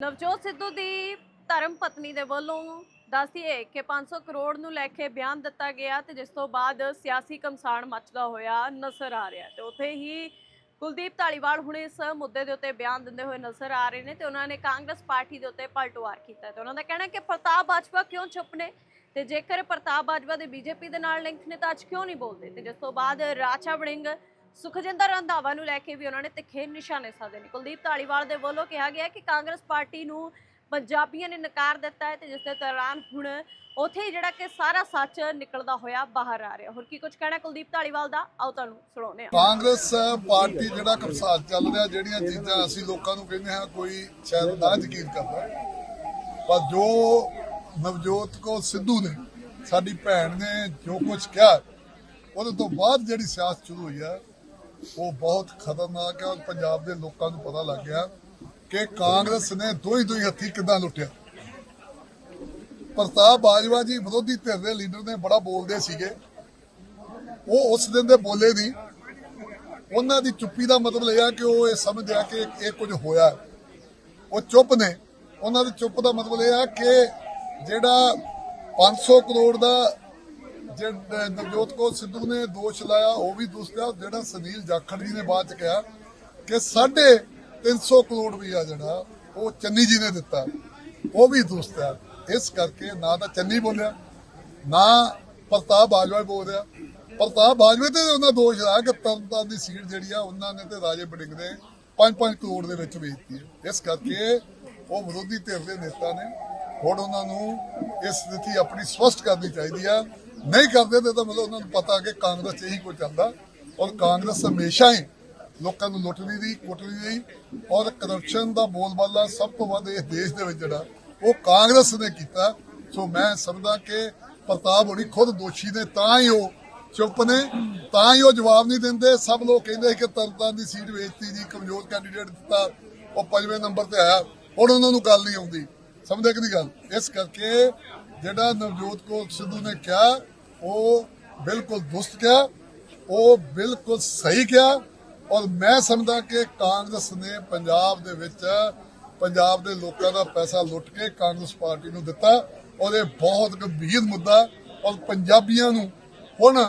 ਨਵਜੋਤ ਸਿੱਧੂ ਦੀ ਧਰਮ ਪਤਨੀ ਦੇ ਵੱਲੋਂ ਦੱਸਦੀਏ ਕਿ 500 ਕਰੋੜ ਨੂੰ ਲੈ ਕੇ ਬਿਆਨ ਦਿੱਤਾ ਗਿਆ ਤੇ ਜਿਸ ਤੋਂ ਬਾਅਦ ਸਿਆਸੀ ਕਮਸਾਨ ਮੱਚਦਾ ਹੋਇਆ ਨਜ਼ਰ ਆ ਰਿਹਾ ਤੇ ਉੱਥੇ ਹੀ ਕੁਲਦੀਪ ਢਾਲੀਵਾਲ ਹੁਣ ਇਸ ਮੁੱਦੇ ਦੇ ਉੱਤੇ ਬਿਆਨ ਦਿੰਦੇ ਹੋਏ ਨਜ਼ਰ ਆ ਰਹੇ ਨੇ ਤੇ ਉਹਨਾਂ ਨੇ ਕਾਂਗਰਸ ਪਾਰਟੀ ਦੇ ਉੱਤੇ ਪਲਟਵਾਰ ਕੀਤਾ ਤੇ ਉਹਨਾਂ ਦਾ ਕਹਿਣਾ ਕਿ ਪ੍ਰਤਾਪ ਬਾਜਵਾ ਕਿਉਂ ਚੁੱਪ ਨੇ? ਤੇ ਜੇਕਰ ਪ੍ਰਤਾਪ ਬਾਜਵਾ ਦੇ ਬੀਜੇਪੀ ਦੇ ਨਾਲ ਲਿੰਕ ਨੇ ਤਾਂ ਅੱਜ ਕਿਉਂ ਨਹੀਂ ਬੋਲਦੇ? ਤੇ ਜਿਸ ਤੋਂ ਬਾਅਦ ਰਾਜਾ ਵੜਿੰਗ ਸੁਖਜਿੰਦਰ ਰੰਧਾਵਾ ਨੂੰ ਲੈ ਕੇ ਵੀ ਉਹਨਾਂ ਨੇ ਤਿੱਖੇ ਨਿਸ਼ਾਨੇ ਸਾਧੇ ਨੇ। ਕੁਲਦੀਪ ਢਾਲੀਵਾਲ ਦੇ ਵੱਲੋਂ ਕਿਹਾ ਗਿਆ ਕਿ ਕਾਂਗਰਸ ਪਾਰਟੀ ਨੂੰ ਪੰਜਾਬੀਆਂ ਨੇ ਨਕਾਰ ਦਿੱਤਾ ਹੈ ਤੇ ਜਿਸ ਦੇ ਦੌਰਾਨ ਹੁਣ ਉੱਥੇ ਜਿਹੜਾ ਕਿ ਸਾਰਾ ਸੱਚ ਨਿਕਲਦਾ ਹੋਇਆ ਬਾਹਰ ਆ ਰਿਹਾ। ਹੋਰ ਕੀ ਕੁਝ ਕਹਿਣਾ ਕੁਲਦੀਪ ਢਾਲੀਵਾਲ ਦਾ? ਆਓ ਤੁਹਾਨੂੰ ਸੁਣਾਉਂਦੇ ਹਾਂ। ਕਾਂਗਰਸ ਪਾਰਟੀ ਜਿਹੜਾ ਕਮਸਾਲ ਚੱਲ ਰਿਹਾ, ਜਿਹੜੀਆਂ ਚੀਜ਼ਾਂ ਅਸੀਂ ਲੋਕਾਂ ਨੂੰ ਕਹਿੰਦੇ ਹਾਂ, ਕੋਈ ਸ਼ਾਇਦ ਨਾ ਯਕੀਨ ਕਰਦਾ। ਪਰ ਜੋ ਨਵਜੋਤ ਕੋ ਸਿੱਧੂ ਨੇ ਸਾਡੀ ਭੈਣ ਨੇ ਜੋ ਕੁਝ ਕਿਹਾ, ਉਹਦੇ ਤੋਂ ਬਾਅਦ ਜਿਹੜੀ ਸਿਆਸਤ ਸ਼ੁਰੂ ਹੋਈ ਹੈ ਉਹ ਬਹੁਤ ਖਤਰਨਾਕ ਹੈ ਪੰਜਾਬ ਦੇ ਲੋਕਾਂ ਨੂੰ ਪਤਾ ਲੱਗ ਗਿਆ ਕਿ ਕਾਂਗਰਸ ਨੇ ਦੋਈ ਦੋਈ ਹੱਥੀ ਕਿੱਦਾਂ ਲੁੱਟਿਆ। ਪ੍ਰਤਾਪ ਬਾਜਵਾ ਜੀ ਵਿਰੋਧੀ ਧਿਰ ਦੇ ਲੀਡਰ ਨੇ ਬੜਾ ਬੋਲਦੇ ਸੀਗੇ। ਉਹ ਉਸ ਦਿਨ ਦੇ ਬੋਲੇ ਨਹੀਂ। ਉਹਨਾਂ ਦੀ ਚੁੱਪੀ ਦਾ ਮਤਲਬ ਇਹ ਆ ਕਿ ਉਹ ਇਹ ਸਮਝਿਆ ਕਿ ਇਹ ਕੁਝ ਹੋਇਆ। ਉਹ ਚੁੱਪ ਨੇ। ਉਹਨਾਂ ਦੀ ਚੁੱਪ ਦਾ ਮਤਲਬ ਇਹ ਆ ਕਿ ਜਿਹੜਾ 500 ਕਰੋੜ ਦਾ ਨਵਜੋਤ ਕੌਰ ਸਿੱਧੂ ਨੇ ਦੋਸ਼ ਲਾਇਆ, ਉਹ ਵੀ ਦੂਸਰਾ ਜਿਹੜਾ ਸੁਨੀਲ ਜਾਖੜ ਜੀ ਨੇ ਬਾਅਦ ਚ ਕਿਹਾ ਕਿ ਸਾਢੇ 300 ਕਰੋੜ ਰੁਪਇਆ ਜਿਹੜਾ ਉਹ ਚੰਨੀ ਜੀ ਨੇ ਦਿੱਤਾ। ਉਹ ਵੀ ਦੂਸਰਾ ਇਸ ਕਰਕੇ ਨਾ ਤਾਂ ਚੰਨੀ ਬੋਲਿਆ, ਨਾ ਪ੍ਰਤਾਪ ਬਾਜਵਾ ਬੋਲ ਰਿਹਾ। ਪ੍ਰਤਾਪ ਬਾਜਵਾ ਤੇ ਉਹਨਾਂ ਦੋਸ਼ ਲਾਇਆ ਕਿ ਤਰਨਤਾਰਨ ਦੀ ਸੀਟ ਜਿਹੜੀ ਆ, ਉਹਨਾਂ ਨੇ ਤੇ ਰਾਜੇ ਬੜਿੰਗ ਨੇ 5-5 ਕਰੋੜ ਦੇ ਵਿੱਚ ਵੇਚਤੀ ਹੈ। ਇਸ ਕਰਕੇ ਉਹ ਵਿਰੋਧੀ ਧਿਰ ਦੇ ਨੇਤਾ ਨੇ। ਹੁਣ ਉਹਨਾਂ ਨੂੰ ਇਸ ਸਥਿਤੀ ਆਪਣੀ ਸਪਸ਼ਟ ਕਰਨੀ ਚਾਹੀਦੀ ਆ। ਨਹੀਂ ਕਰਦੇ ਤੇ ਤਾਂ ਮਤਲਬ ਉਹਨਾਂ ਨੂੰ ਪਤਾ ਕਿ ਕਾਂਗਰਸ 'ਚ ਇਹੀ ਕੁਝ ਚੱਲਦਾ ਔਰ ਕਾਂਗਰਸ ਹਮੇਸ਼ਾ ਹੀ ਲੋਕਾਂ ਨੂੰ ਲੁੱਟਣੀ ਦੀ ਕੁੱਟਣੀ ਦੀ ਔਰ ਕਰਪਸ਼ਨ ਦਾ ਬੋਲਬਾਲਾ ਸਭ ਤੋਂ ਵੱਧ ਇਸ ਦੇਸ਼ ਦੇ ਵਿੱਚ ਜਿਹੜਾ, ਉਹ ਕਾਂਗਰਸ ਨੇ ਕੀਤਾ। ਸੋ ਮੈਂ ਸਮਝਦਾ ਕਿ ਪ੍ਰਤਾਪ ਹੋਣੀ ਖੁਦ ਦੋਸ਼ੀ ਨੇ, ਤਾਂ ਹੀ ਉਹ ਚੁੱਪ ਨੇ, ਤਾਂ ਹੀ ਉਹ ਜਵਾਬ ਨਹੀਂ ਦਿੰਦੇ। ਸਭ ਲੋਕ ਕਹਿੰਦੇ ਸੀ ਕਿ ਤਰਨਤਾਰਨ ਦੀ ਸੀਟ ਵੇਚਤੀ ਜੀ, ਕਮਜ਼ੋਰ ਕੈਂਡੀਡੇਟ ਦਿੱਤਾ, ਉਹ ਪੰਜਵੇਂ ਨੰਬਰ ਤੇ ਆਇਆ, ਹੁਣ ਉਹਨਾਂ ਨੂੰ ਗੱਲ ਨਹੀਂ ਆਉਂਦੀ। ਸਮਝਦੇ ਕਿ ਨਹੀਂ ਗੱਲ? ਇਸ ਕਰਕੇ ਜਿਹੜਾ ਨਵਜੋਤ ਕੌਰ ਸਿੱਧੂ ਨੇ ਕਿਹਾ ਉਹ ਬਿਲਕੁਲ ਦੁਸਤ ਕਿਹਾ ਉਹ ਬਿਲਕੁਲ ਸਹੀ ਕਿਹਾ ਔਰ ਮੈਂ ਸਮਝਦਾ ਕਿ ਕਾਂਗਰਸ ਨੇ ਪੰਜਾਬ ਦੇ ਵਿੱਚ ਪੰਜਾਬ ਦੇ ਲੋਕਾਂ ਦਾ ਪੈਸਾ ਲੁੱਟ ਕੇ ਕਾਂਗਰਸ ਪਾਰਟੀ ਨੂੰ ਦਿੱਤਾ ਔਰ ਇਹ ਬਹੁਤ ਗੰਭੀਰ ਮੁੱਦਾ ਔਰ ਪੰਜਾਬੀਆਂ ਨੂੰ ਹੁਣ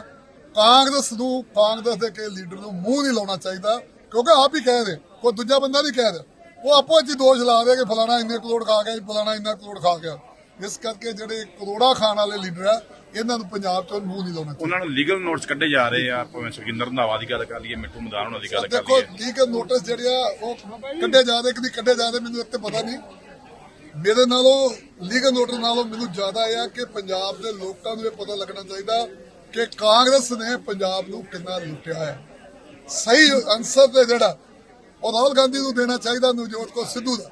ਕਾਂਗਰਸ ਨੂੰ ਕਾਂਗਰਸ ਦੇ ਕੇ ਲੀਡਰ ਨੂੰ ਮੂੰਹ ਨਹੀਂ ਲਾਉਣਾ ਚਾਹੀਦਾ ਕਿਉਂਕਿ ਆਪ ਹੀ ਕਹਿ ਰਹੇ ਕੋਈ ਦੂਜਾ ਬੰਦਾ ਨਹੀਂ ਕਹਿ ਰਿਹਾ ਉਹ ਆਪੋ ਵਿੱਚ ਹੀ ਦੋਸ਼ ਲਾ ਰਿਹਾ ਕਿ ਫਲਾਣਾ ਇੰਨੇ ਕਰੋੜ ਖਾ ਗਿਆ ਜੀ, ਫਲਾਣਾ ਇੰਨਾ ਕਰੋੜ ਖਾ ਗਿਆ। ਇਸ ਕਰਕੇ ਜਿਹੜੇ ਕਰੋੜਾ ਖਾਣ ਵਾਲੇ ਲੀਡਰ ਆ ਇਹਨਾਂ ਨੂੰ ਪੰਜਾਬ ਤੋਂ ਮੂੰਹ ਨਹੀਂ ਲਾਉਣਾ ਚਾਹੀਦਾ। ਉਹਨਾਂ ਨੂੰ ਲੀਗਲ ਨੋਟਸ ਕੱਢੇ ਜਾ ਰਹੇ ਆ। ਭਾਵੇਂ ਸੁਖਿੰਦਰ ਰੰਧਾਵਾ ਦੀ ਗੱਲ ਕਰ ਲਈਏ ਮਿੱਠੂ ਮਦਾਨ ਉਹਨਾਂ ਦੀ ਗੱਲ ਕਰ ਦੇਖੋ ਲਈਏ। ਠੀਕ ਹੈ ਨੋਟਿਸ ਜਿਹੜੇ ਆ ਉਹ ਕੱਢੇ ਜਾ ਰਹੇ ਕਿ ਨਹੀਂ ਕੱਢੇ ਜਾ ਰਹੇ ਮੈਨੂੰ ਇੱਥੇ ਪਤਾ ਨਹੀਂ। ਮੇਰੇ ਨਾਲੋਂ ਲੀਗਲ ਨੋਟਿਸ ਨਾਲੋਂ ਮੈਨੂੰ ਜ਼ਿਆਦਾ ਇਹ ਆ ਕਿ ਪੰਜਾਬ ਦੇ ਲੋਕਾਂ ਨੂੰ ਇਹ ਪਤਾ ਲੱਗਣਾ ਚਾਹੀਦਾ ਕਿ ਕਾਂਗਰਸ ਨੇ ਪੰਜਾਬ ਨੂੰ ਕਿੰਨਾ ਲੁੱਟਿਆ ਹੈ। ਸਹੀ ਅਨਸਰ ਤੇ ਜਿਹੜਾ ਉਹ ਰਾਹੁਲ ਗਾਂਧੀ ਨੂੰ ਦੇਣਾ ਚਾਹੀਦਾ ਨਵਜੋਤ ਕੋ ਸਿੱਧੂ ਦਾ।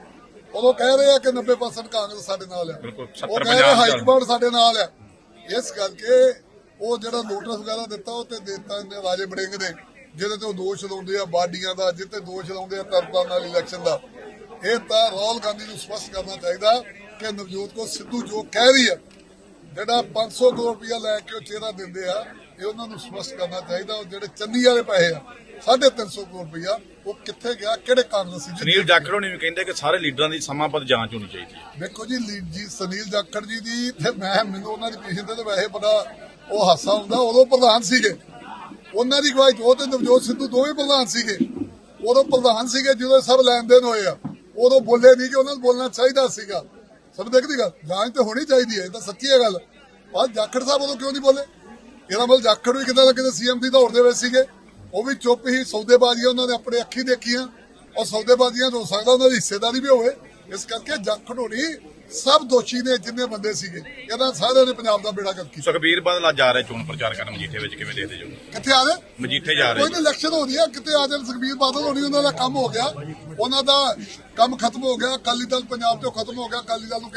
ਉਦੋਂ ਕਹਿ ਰਹੇ ਆ ਕਿ 90% ਕਾਂਗਰਸ ਸਾਡੇ ਨਾਲ ਹੈ ਬਿਲਕੁਲ, ਉਹ 70 ਕਹਿ ਰਹੇ ਹਾਈ ਕਮਾਂਡ ਸਾਡੇ ਨਾਲ ਹੈ ਇਸ ਕਰਕੇ ਉਹ ਜਿਹੜਾ ਨੋਟਿਸ ਵਗੈਰਾ ਦਿੱਤਾ ਉਹ ਤੇ ਦਿੱਤਾ ਇਹਨੇ ਰਾਜੇ ਬੜਿੰਗ ਨੇ ਜਿਹਦੇ ਤੇ ਉਹ ਦੋਸ਼ ਲਾਉਂਦੇ ਆ ਬਾਡੀਆਂ ਦਾ ਜਿੱਤੇ ਦੋਸ਼ ਲਾਉਂਦੇ ਆ ਤਰਨਤਾਰਨ ਨਾਲ ਇਲੈਕਸ਼ਨ ਦਾ। ਇਹ ਤਾਂ ਰਾਹੁਲ ਗਾਂਧੀ ਨੂੰ ਸਪਸ਼ਟ ਕਰਨਾ ਚਾਹੀਦਾ ਕਿ ਨਵਜੋਤ ਕੋ ਸਿੱਧੂ ਜੋ ਕਹਿ ਰਹੀ ਹੈ ਜਿਹੜਾ 500 ਕਰੋੜ ਰੁਪਇਆ ਲੈ ਕੇ ਉਹ ਚਿਹਰਾ ਦਿੰਦੇ ਆ ਇਹ ਉਹਨਾਂ ਨੂੰ ਸਪਸ਼ਟ ਕਰਨਾ ਚਾਹੀਦਾ ਉਹ ਜਿਹੜੇ ਚੰਨੀ ਵਾਲੇ ਪੈਸੇ ਆ 350 ਕਰੋੜ ਰੁਪਇਆ ਉਹ ਕਿੱਥੇ ਗਿਆ ਕਿਹੜੇ ਕਾਂਗਰਸੀ ਚ ਸੁਨੀਲ ਜਾਖੜ ਹੋਣੀ ਵੀ ਕਹਿੰਦੇ ਕਿ ਸਾਰੇ ਲੀਡਰਾਂ ਦੀ ਸਮਾਂਬੱਧ ਜਾਂਚ ਹੋਣੀ ਚਾਹੀਦੀ ਹੈ। ਦੇਖੋ ਜੀ ਲੀ- ਜੀ ਸੁਨੀਲ ਜਾਖੜ ਜੀ ਦੀ ਤੇ ਮੈਂ ਮੈਨੂੰ ਉਹਨਾਂ ਦੀ ਪੇਸ਼ੈਂਟ ਤੇ ਵੈਸੇ ਬੜਾ ਉਹ ਹਾਸਾ ਹੁੰਦਾ। ਉਦੋਂ ਪ੍ਰਧਾਨ ਸੀਗੇ। ਉਹਨਾਂ ਦੀ ਗਵਾਹੀ 'ਚ ਉਹ ਤੇ ਨਵਜੋਤ ਸਿੱਧੂ ਦੋਵੇਂ ਪ੍ਰਧਾਨ ਸੀਗੇ। ਉਦੋਂ ਪ੍ਰਧਾਨ ਸੀਗੇ ਜਦੋਂ ਸਭ ਲੈਣ ਦੇਣ ਹੋਏ ਆ। ਉਦੋਂ ਬੋਲੇ ਨਹੀਂ ਕਿ ਉਹਨਾਂ ਨੂੰ ਬੋਲਣਾ ਚਾਹੀਦਾ ਸੀਗਾ। ਸਭ ਦੇਖਦੀ ਗੱਲ ਜਾਂਚ ਤੇ ਹੋਣੀ ਚਾਹੀਦੀ ਹੈ ਇਹ ਤਾਂ ਸੱਚੀ ਹੈ ਗੱਲ। ਪਰ ਜਾਖੜ ਸਾਹਿਬ ਉਦੋਂ ਕਿਉਂ ਨਹੀਂ ਬੋਲੇ? ਇਹਦਾ ਮਤਲਬ ਜਾਖੜ ਵੀ ਕਿਦਾਂ ਲੱਗੇ ਸੀਐਮ ਦੀ ਦੌੜ ਦੇ ਵਿੱਚ ਸੀਗੇ। ਉਹ ਵੀ ਚੁੱਪ ਹੀ ਸੌਦੇਬਾਜ਼ੀਆਂ ਉਹਨਾਂ ਨੇ ਆਪਣੇ ਅੱਖੀ ਦੇਖੀਆਂ। ਔਰ ਸੌਦੇਬਾਜ਼ੀਆਂ ਹੋ ਸਕਦਾ ਉਹਨਾਂ ਦੀ ਹਿੱਸੇਦਾਰੀ ਵੀ ਹੋਵੇ। ਇਸ ਕਰਕੇ ਜਾਖੜ ਹੋਣੀ ਸਭ ਦੋਸ਼ੀ ਨੇ ਜਿੰਨੇ ਬੰਦੇ ਸੀਗੇ ਇਹਨਾਂ ਸਾਰਿਆਂ ਨੇ ਪੰਜਾਬ ਦਾ ਬੇੜਾ ਕੀਤਾ। ਸੁਖਬੀਰ ਬਾਦਲ ਅੱਜ ਜਾ ਰਹੇ ਚੋਣ ਪ੍ਰਚਾਰ ਕਰਨ ਮਜੀਠੇ ਵਿੱਚ ਕਿਵੇਂ ਦੇਖਦੇ ਜੋ ਕਿੱਥੇ ਆ ਰਹੇ? ਮਜੀਠੇ ਜਾ ਕੋਈ ਰਹੇ ਨਹੀਂ ਇਲੈਕਸ਼ਨ ਹੋ ਰਹੀ ਆ ਕਿਤੇ ਆ ਜਾਣ ਸੁਖਬੀਰ ਬਾਦਲ ਹੋਣੀ ਉਹਨਾਂ ਦਾ ਕੰਮ ਹੋ ਗਿਆ। ਉਹਨਾਂ ਦਾ ਕੰਮ ਖਤਮ ਹੋ ਗਿਆ ਅਕਾਲੀ ਦਲ ਪੰਜਾਬ ਤੋਂ ਖਤਮ ਹੋ ਗਿਆ ਅਕਾਲੀ ਦਲ ਨੂੰ